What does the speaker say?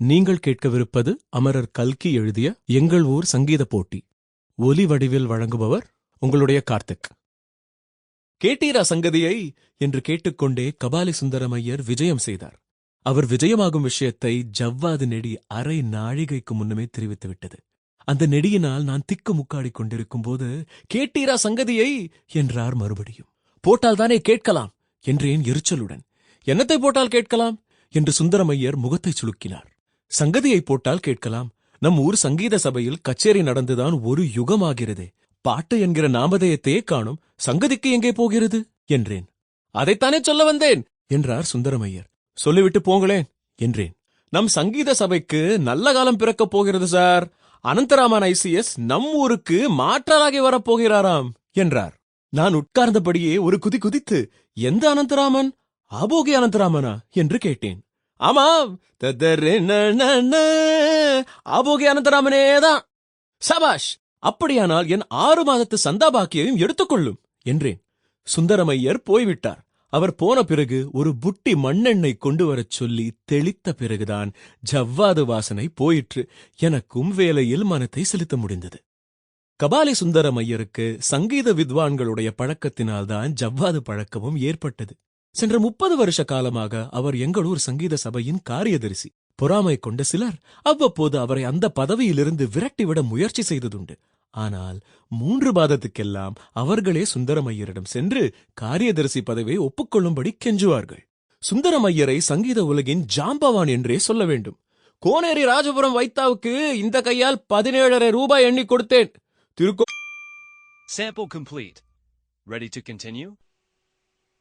நீங்கள் கேட்கவிருப்பது அமரர் கல்கி எழுதிய எங்கள் ஊர் சங்கீத போட்டி. ஒலி வடிவில் வழங்குபவர் உங்களுடைய கார்த்திக். கேட்டீரா சங்கதியை என்று கேட்டுக்கொண்டே கபாலி சுந்தரமையர் விஜயம் செய்தார். அவர் விஜயமாகும் விஷயத்தை ஜவ்வாது நெடி அரை நாழிகைக்கு முன்னமே தெரிவித்துவிட்டது அந்த நெடியினால் நான் திக்கு முக்காடிக் கொண்டிருக்கும் போது கேட்டீரா சங்கதியை என்றார் மறுபடியும். போட்டால் தானே கேட்கலாம் என்றேன் எரிச்சலுடன். என்னத்தை போட்டால் கேட்கலாம்? என்று சுந்தரமையர் முகத்தைச் சுலுக்கினார் சங்கதியை போட்டால் கேட்கலாம். நம் ஊர் சங்கீத சபையில் கச்சேரி நடந்துதான் ஒரு யுகமாகிறதே. பாட்டு என்கிற நாமதேயத்தையே காணும். சங்கதிக்கு எங்கே போகிறது? என்றேன். அதைத்தானே சொல்ல வந்தேன்? என்றார் சுந்தரமையர் சொல்லிவிட்டு போங்களேன் என்றேன். நம் சங்கீத சபைக்கு நல்ல காலம் பிறக்கப் போகிறது சார். அனந்தராமன் ஐசிஎஸ் நம் ஊருக்கு மாற்றலாகி வரப்போகிறாராம் என்றார். நான் உட்கார்ந்தபடியே ஒரு குதி குதித்து எந்த அனந்தராமன்? ஆபோகி அனந்தராமனா? என்று கேட்டேன். ஆமாம். ததறினனன. அனந்தராமனே தான். சபாஷ் அப்படியானால் என் ஆறு மாதத்து சந்தா பாக்கியையும் எடுத்துக்கொள்ளும் என்றேன். சுந்தரமையர் போய்விட்டார். அவர் போன பிறகு ஒரு புட்டி மண்ணெண்ணெய் கொண்டு வரச் சொல்லி தெளித்த பிறகுதான் ஜவ்வாது வாசனை போயிற்று. எனக்கும் வேலையில் மனத்தை செலுத்த முடிந்தது. கபாலி சுந்தரமையருக்கு சங்கீத வித்வான்களுடைய பழக்கத்தினால்தான் ஜவ்வாது பழக்கமும் ஏற்பட்டது. சென்ற முப்பது வருஷ காலமாக அவர் எங்களூர் சங்கீத சபையின் காரியதரிசி. பொறாமை கொண்ட சிலர் அவ்வப்போது அவரை அந்த பதவியிலிருந்து விரட்டிவிட முயற்சி செய்ததுண்டு. ஆனால் மூன்று மாதத்துக்கெல்லாம் அவர்களே சுந்தரமையரிடம் சென்று காரியதரிசி பதவியை ஒப்புக்கொள்ளும்படி கெஞ்சுவார்கள். சுந்தரமையரை சங்கீத உலகின் ஜாம்பவான் என்றே சொல்ல வேண்டும். கோனேரி ராஜபுரம் வைத்தாவுக்கு இந்த கையால் பதினேழரை ரூபாய் எண்ணி கொடுத்தேன். திருக்கோ Sample complete. Ready to continue?